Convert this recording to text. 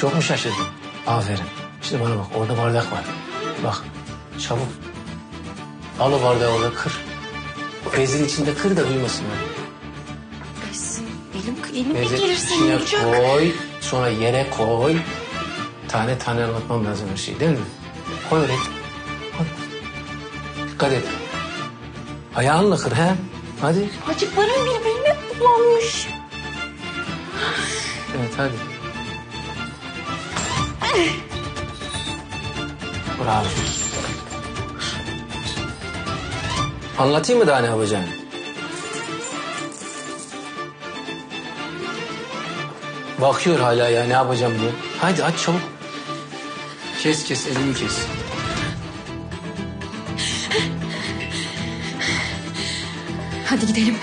Çok mu şaşırdın? Aferin. Şimdi bana bak orada bardak var. Bak çabuk. Al o bardağı orada kır. O bezin içinde kır da duymasınlar. Bez. Elim, elim gelirse ne içine olacak? koy. Sonra yere koy. Tane tane anlatmam lazım her şeyi değil mi? Koy oraya. Koy. Dikkat et. Ayağınla kır he. Hadi. Bacaklarım birbirine bulanmış. Evet hadi. Bravo. Anlatayım mı daha ne yapacağını? Bakıyor hala ya ne yapacağım diye. Hadi aç çabuk. Kes kes elini kes. Hadi gidelim.